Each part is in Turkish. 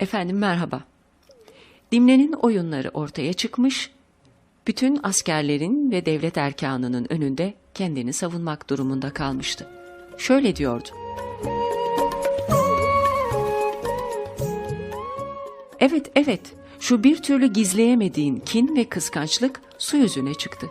Efendim merhaba. Dimne'nin oyunları ortaya çıkmış, bütün askerlerin ve devlet erkanının önünde kendini savunmak durumunda kalmıştı. Şöyle diyordu. Evet, evet, şu bir türlü gizleyemediğin kin ve kıskançlık su yüzüne çıktı.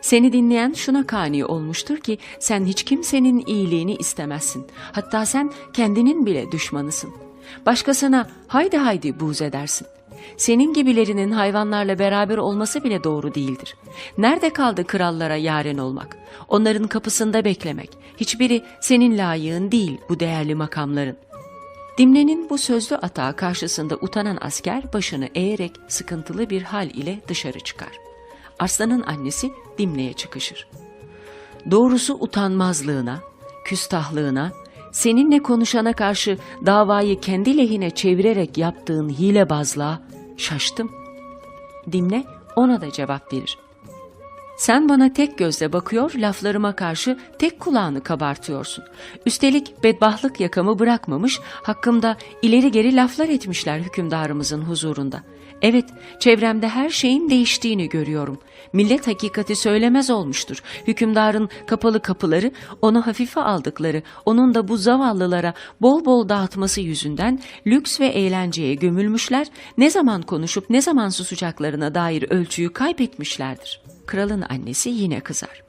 Seni dinleyen şuna kani olmuştur ki sen hiç kimsenin iyiliğini istemezsin. Hatta sen kendinin bile düşmanısın. Başkasına haydi haydi buğz edersin. Senin gibilerinin hayvanlarla beraber olması bile doğru değildir. Nerede kaldı krallara yaren olmak? Onların kapısında beklemek. Hiçbiri senin layığın değil bu değerli makamların. Dimne'nin bu sözlü atağı karşısında utanan asker başını eğerek sıkıntılı bir hal ile dışarı çıkar. Arslan'ın annesi Dimne'ye çıkışır. Doğrusu utanmazlığına, küstahlığına, seninle konuşana karşı davayı kendi lehine çevirerek yaptığın hilebazlığa şaştım. Dimne ona da cevap verir. Sen bana tek gözle bakıyor, laflarıma karşı tek kulağını kabartıyorsun. Üstelik bedbahtlık yakamı bırakmamış, hakkımda ileri geri laflar etmişler hükümdarımızın huzurunda. Evet, çevremde her şeyin değiştiğini görüyorum. Millet hakikati söylemez olmuştur. Hükümdarın kapalı kapıları onu hafife aldıkları, onun da bu zavallılara bol bol dağıtması yüzünden lüks ve eğlenceye gömülmüşler, ne zaman konuşup ne zaman susacaklarına dair ölçüyü kaybetmişlerdir. Kralın annesi yine kızar.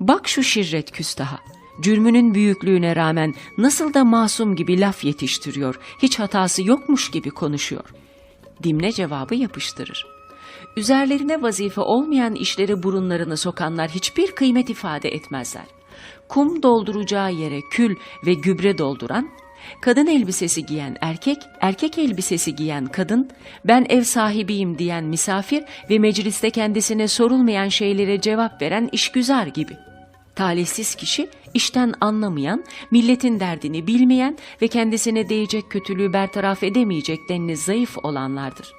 Bak şu şirret küstaha. Cürmünün büyüklüğüne rağmen nasıl da masum gibi laf yetiştiriyor, hiç hatası yokmuş gibi konuşuyor. Dimne cevabı yapıştırır. Üzerlerine vazife olmayan işlere burunlarını sokanlar hiçbir kıymet ifade etmezler. Kum dolduracağı yere kül ve gübre dolduran, kadın elbisesi giyen erkek, erkek elbisesi giyen kadın, ben ev sahibiyim diyen misafir ve mecliste kendisine sorulmayan şeylere cevap veren işgüzar gibi. Talihsiz kişi işten anlamayan, milletin derdini bilmeyen ve kendisine değecek kötülüğü bertaraf edemeyecek denli zayıf olanlardır.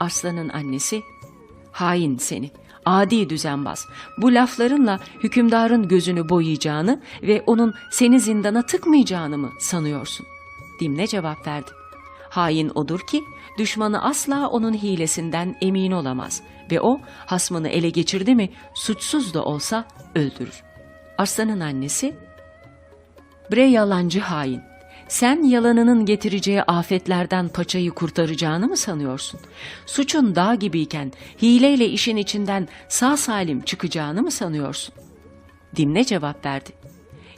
Arslan'ın annesi, hain seni, adi düzenbaz, bu laflarınla hükümdarın gözünü boyayacağını ve onun seni zindana tıkmayacağını mı sanıyorsun? Dimne cevap verdi. Hain odur ki düşmanı asla onun hilesinden emin olamaz ve o hasmını ele geçirdi mi suçsuz da olsa öldürür. Arslan'ın annesi, Bre yalancı hain. Sen yalanının getireceği afetlerden paçayı kurtaracağını mı sanıyorsun? Suçun dağ gibiyken hileyle işin içinden sağ salim çıkacağını mı sanıyorsun? Dimne cevap verdi.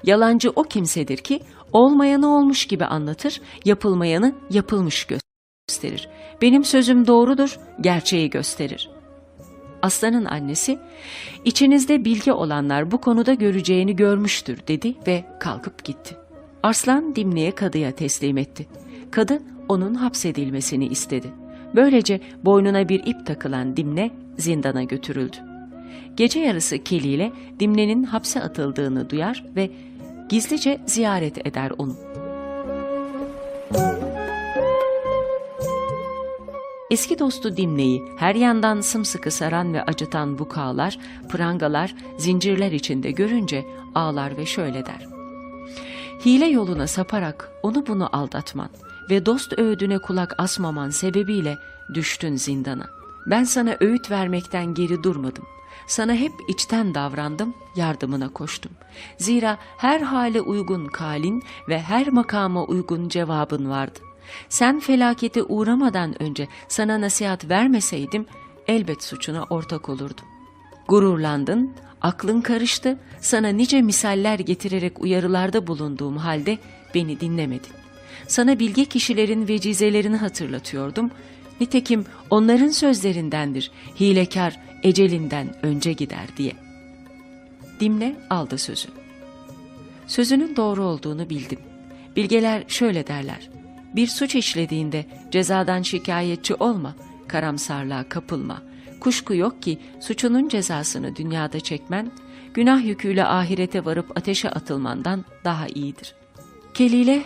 Yalancı o kimsedir ki olmayanı olmuş gibi anlatır, yapılmayanı yapılmış gösterir. Benim sözüm doğrudur, gerçeği gösterir.'' Aslanın annesi, içinizde bilgi olanlar bu konuda göreceğini görmüştür dedi ve kalkıp gitti. Arslan Dimne'ye kadıya teslim etti. Kadı onun hapsedilmesini istedi. Böylece boynuna bir ip takılan Dimne zindana götürüldü. Gece yarısı Keli ile Dimne'nin hapse atıldığını duyar ve gizlice ziyaret eder onu. Eski dostu Dimne'yi her yandan sımsıkı saran ve acıtan bukağlar, prangalar, zincirler içinde görünce ağlar ve şöyle der. Hile yoluna saparak onu bunu aldatman ve dost öğüdüne kulak asmaman sebebiyle düştün zindana. Ben sana öğüt vermekten geri durmadım. Sana hep içten davrandım, yardımına koştum. Zira her hale uygun kalin ve her makama uygun cevabın vardı. Sen felakete uğramadan önce sana nasihat vermeseydim elbet suçuna ortak olurdum. Gururlandın, aklın karıştı, sana nice misaller getirerek uyarılarda bulunduğum halde beni dinlemedin. Sana bilge kişilerin vecizelerini hatırlatıyordum. Nitekim onların sözlerindendir, hilekar ecelinden önce gider diye. Dimle aldı sözü. Sözünün doğru olduğunu bildim. Bilgeler şöyle derler. Bir suç işlediğinde cezadan şikayetçi olma, karamsarlığa kapılma. Kuşku yok ki suçunun cezasını dünyada çekmen, günah yüküyle ahirete varıp ateşe atılmandan daha iyidir. Kelile,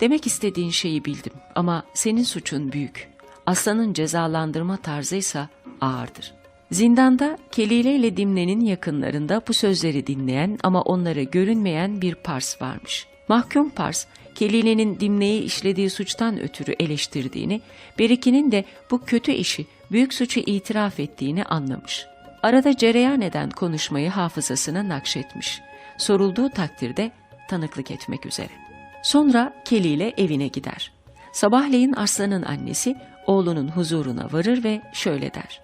demek istediğin şeyi bildim ama senin suçun büyük. Aslanın cezalandırma tarzıysa ağırdır. Zindanda Kelile ile Dimne'nin yakınlarında bu sözleri dinleyen ama onlara görünmeyen bir pars varmış.'' Mahkum Pars, Kelile'nin Dimne'yi işlediği suçtan ötürü eleştirdiğini, Beriki'nin de bu kötü işi, büyük suçu itiraf ettiğini anlamış. Arada cereyan eden konuşmayı hafızasına nakşetmiş. Sorulduğu takdirde tanıklık etmek üzere. Sonra Kelile evine gider. Sabahleyin Arslan'ın annesi oğlunun huzuruna varır ve şöyle der.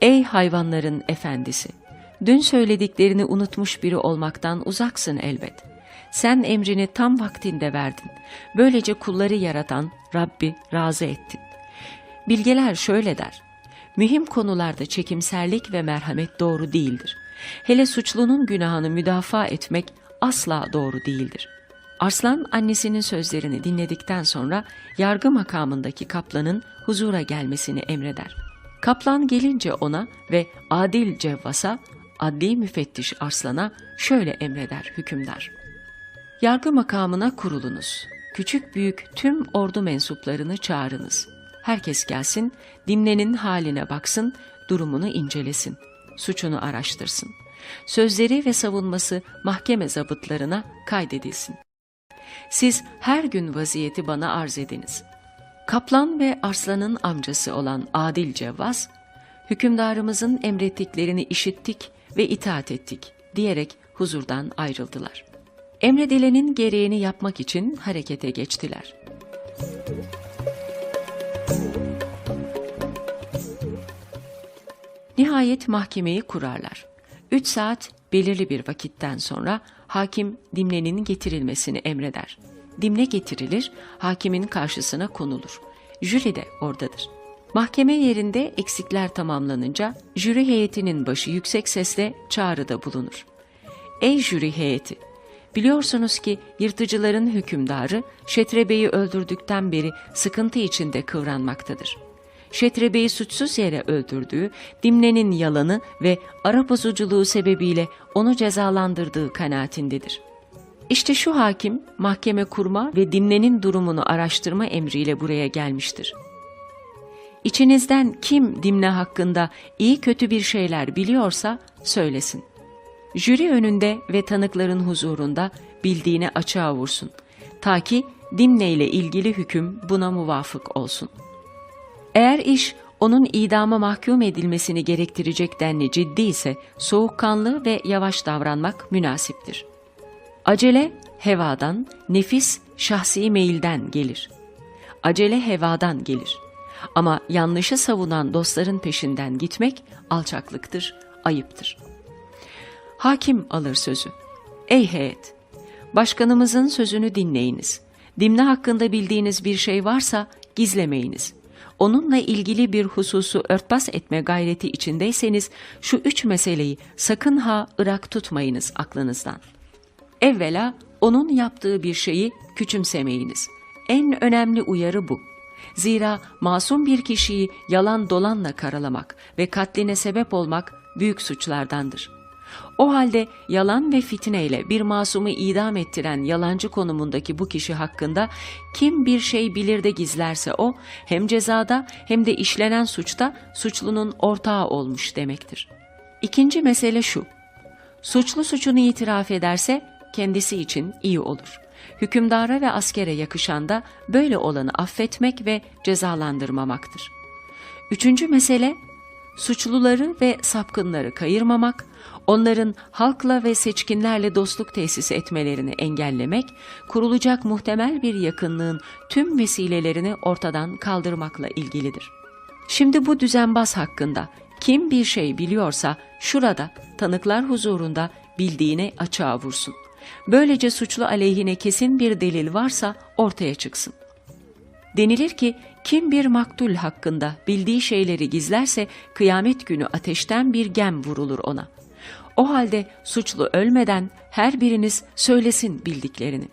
Ey hayvanların efendisi! Dün söylediklerini unutmuş biri olmaktan uzaksın elbet. Sen emrini tam vaktinde verdin. Böylece kulları yaratan Rabbi razı ettin. Bilgeler şöyle der. Mühim konularda çekimserlik ve merhamet doğru değildir. Hele suçlunun günahını müdafaa etmek asla doğru değildir. Arslan annesinin sözlerini dinledikten sonra yargı makamındaki kaplanın huzura gelmesini emreder. Kaplan gelince ona ve adil cevvasa, adli müfettiş Arslan'a şöyle emreder hükümdar. Yargı makamına kurulunuz. Küçük büyük tüm ordu mensuplarını çağırınız. Herkes gelsin, Dimne'nin haline baksın, durumunu incelesin. Suçunu araştırsın. Sözleri ve savunması mahkeme zabıtlarına kaydedilsin. Siz her gün vaziyeti bana arz ediniz. Kaplan ve Arslan'ın amcası olan Adil Cevvaz, hükümdarımızın emrettiklerini işittik ve itaat ettik diyerek huzurdan ayrıldılar. Emredilenin gereğini yapmak için harekete geçtiler. Nihayet mahkemeyi kurarlar. Üç saat belirli bir vakitten sonra hakim Dimne'nin getirilmesini emreder. Dimne getirilir, hakimin karşısına konulur. Jüri de oradadır. Mahkeme yerinde eksikler tamamlanınca jüri heyetinin başı yüksek sesle çağrıda bulunur. Ey jüri heyeti! Biliyorsunuz ki yırtıcıların hükümdarı Şetrebe'yi öldürdükten beri sıkıntı içinde kıvranmaktadır. Şetrebe'yi suçsuz yere öldürdüğü, Dimne'nin yalanı ve ara bozuculuğu sebebiyle onu cezalandırdığı kanaatindedir. İşte şu hakim mahkeme kurma ve Dimne'nin durumunu araştırma emriyle buraya gelmiştir. İçinizden kim Dimne hakkında iyi kötü bir şeyler biliyorsa söylesin. Jüri önünde ve tanıkların huzurunda bildiğini açığa vursun. Ta ki Dimne ile ilgili hüküm buna muvafık olsun.'' Eğer iş onun idama mahkum edilmesini gerektirecek denli ciddi ise soğukkanlı ve yavaş davranmak münasiptir. Acele hevadan, nefis şahsi meyilden gelir. Acele hevadan gelir. Ama yanlışı savunan dostların peşinden gitmek alçaklıktır, ayıptır. Hakim alır sözü. Ey heyet! Başkanımızın sözünü dinleyiniz. Dimne hakkında bildiğiniz bir şey varsa gizlemeyiniz onunla ilgili bir hususu örtbas etme gayreti içindeyseniz şu üç meseleyi sakın ha ırak tutmayınız aklınızdan. Evvela onun yaptığı bir şeyi küçümsemeyiniz. En önemli uyarı bu. Zira masum bir kişiyi yalan dolanla karalamak ve katline sebep olmak büyük suçlardandır. O halde yalan ve fitneyle bir masumu idam ettiren yalancı konumundaki bu kişi hakkında kim bir şey bilir de gizlerse o hem cezada hem de işlenen suçta suçlunun ortağı olmuş demektir. İkinci mesele şu. Suçlu suçunu itiraf ederse kendisi için iyi olur. Hükümdara ve askere yakışan da böyle olanı affetmek ve cezalandırmamaktır. Üçüncü mesele suçluları ve sapkınları kayırmamak, onların halkla ve seçkinlerle dostluk tesis etmelerini engellemek, kurulacak muhtemel bir yakınlığın tüm vesilelerini ortadan kaldırmakla ilgilidir. Şimdi bu düzenbaz hakkında kim bir şey biliyorsa şurada tanıklar huzurunda bildiğine açığa vursun. Böylece suçlu aleyhine kesin bir delil varsa ortaya çıksın. Denilir ki kim bir maktul hakkında bildiği şeyleri gizlerse kıyamet günü ateşten bir gem vurulur ona. O halde suçlu ölmeden her biriniz söylesin bildiklerini.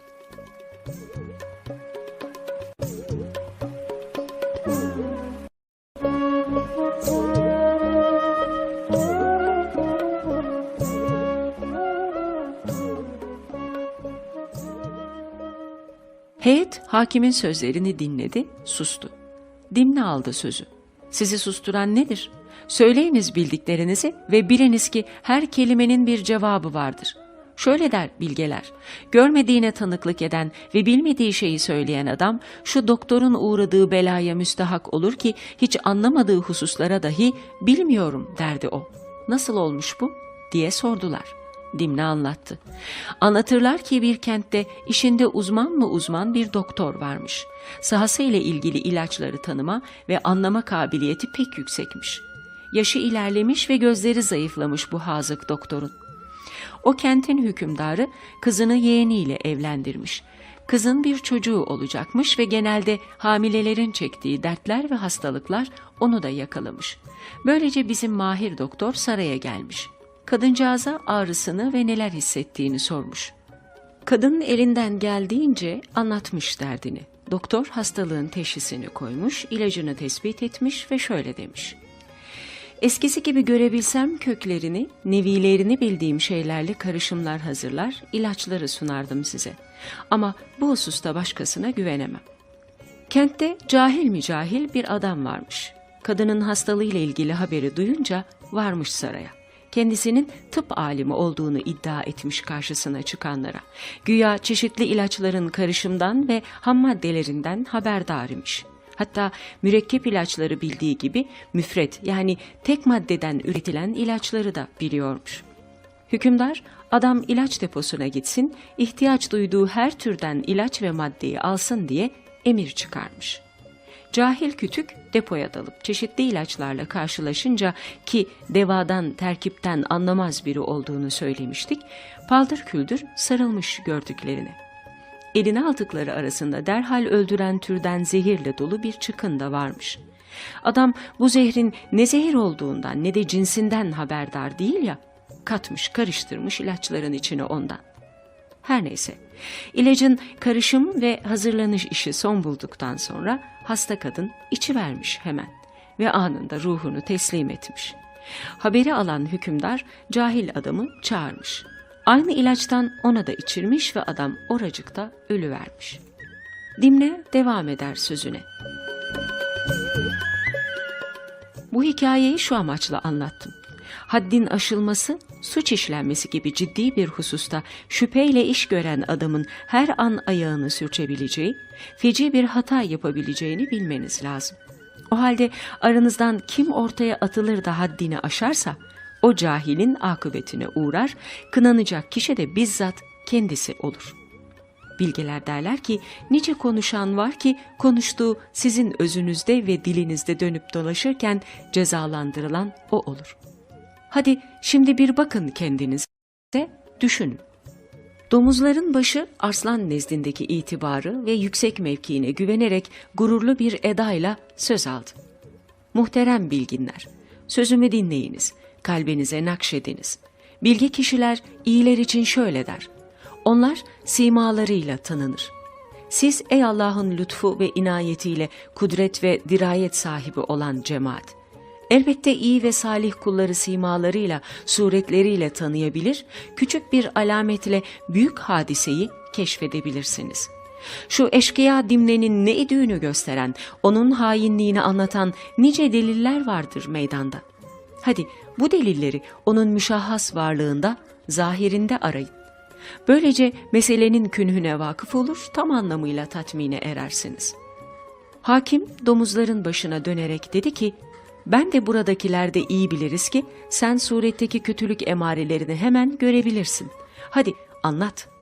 Heyet hakimin sözlerini dinledi, sustu. Dimne aldı sözü. Sizi susturan nedir? Söyleyiniz bildiklerinizi ve biliniz ki her kelimenin bir cevabı vardır. Şöyle der bilgeler, görmediğine tanıklık eden ve bilmediği şeyi söyleyen adam şu doktorun uğradığı belaya müstahak olur ki hiç anlamadığı hususlara dahi bilmiyorum derdi o. Nasıl olmuş bu? diye sordular. Dimne anlattı. Anlatırlar ki bir kentte işinde uzman mı uzman bir doktor varmış. Sahası ile ilgili ilaçları tanıma ve anlama kabiliyeti pek yüksekmiş. Yaşı ilerlemiş ve gözleri zayıflamış bu hazık doktorun. O kentin hükümdarı kızını yeğeniyle evlendirmiş. Kızın bir çocuğu olacakmış ve genelde hamilelerin çektiği dertler ve hastalıklar onu da yakalamış. Böylece bizim mahir doktor saraya gelmiş. Kadıncağıza ağrısını ve neler hissettiğini sormuş. Kadın elinden geldiğince anlatmış derdini. Doktor hastalığın teşhisini koymuş, ilacını tespit etmiş ve şöyle demiş. Eskisi gibi görebilsem köklerini, nevilerini bildiğim şeylerle karışımlar hazırlar, ilaçları sunardım size. Ama bu hususta başkasına güvenemem. Kentte cahil mi cahil bir adam varmış. Kadının hastalığıyla ilgili haberi duyunca varmış saraya. Kendisinin tıp alimi olduğunu iddia etmiş karşısına çıkanlara. Güya çeşitli ilaçların karışımdan ve ham maddelerinden haberdar imiş. Hatta mürekkep ilaçları bildiği gibi müfret yani tek maddeden üretilen ilaçları da biliyormuş. Hükümdar adam ilaç deposuna gitsin, ihtiyaç duyduğu her türden ilaç ve maddeyi alsın diye emir çıkarmış. Cahil kütük depoya dalıp çeşitli ilaçlarla karşılaşınca ki devadan terkipten anlamaz biri olduğunu söylemiştik, paldır küldür sarılmış gördüklerine. Eline aldıkları arasında derhal öldüren türden zehirle dolu bir çıkın da varmış. Adam bu zehrin ne zehir olduğundan ne de cinsinden haberdar değil ya, katmış karıştırmış ilaçların içine ondan. Her neyse, ilacın karışım ve hazırlanış işi son bulduktan sonra hasta kadın içi vermiş hemen ve anında ruhunu teslim etmiş. Haberi alan hükümdar cahil adamı çağırmış. Aynı ilaçtan ona da içirmiş ve adam oracıkta ölü vermiş. Dimne devam eder sözüne. Bu hikayeyi şu amaçla anlattım. Haddin aşılması, suç işlenmesi gibi ciddi bir hususta şüpheyle iş gören adamın her an ayağını sürçebileceği, feci bir hata yapabileceğini bilmeniz lazım. O halde aranızdan kim ortaya atılır da haddini aşarsa, o cahilin akıbetine uğrar, kınanacak kişi de bizzat kendisi olur. Bilgeler derler ki nice konuşan var ki konuştuğu sizin özünüzde ve dilinizde dönüp dolaşırken cezalandırılan o olur. Hadi şimdi bir bakın kendinize, düşünün. Domuzların başı arslan nezdindeki itibarı ve yüksek mevkiine güvenerek gururlu bir edayla söz aldı. Muhterem bilginler, sözümü dinleyiniz, kalbinize nakşediniz. Bilge kişiler iyiler için şöyle der. Onlar simalarıyla tanınır. Siz ey Allah'ın lütfu ve inayetiyle kudret ve dirayet sahibi olan cemaat. Elbette iyi ve salih kulları simalarıyla, suretleriyle tanıyabilir, küçük bir alametle büyük hadiseyi keşfedebilirsiniz. Şu eşkıya dimlenin ne idüğünü gösteren, onun hainliğini anlatan nice deliller vardır meydanda. Hadi bu delilleri onun müşahhas varlığında, zahirinde arayın. Böylece meselenin künhüne vakıf olur, tam anlamıyla tatmine erersiniz. Hakim domuzların başına dönerek dedi ki, ben de buradakiler de iyi biliriz ki sen suretteki kötülük emarelerini hemen görebilirsin. Hadi anlat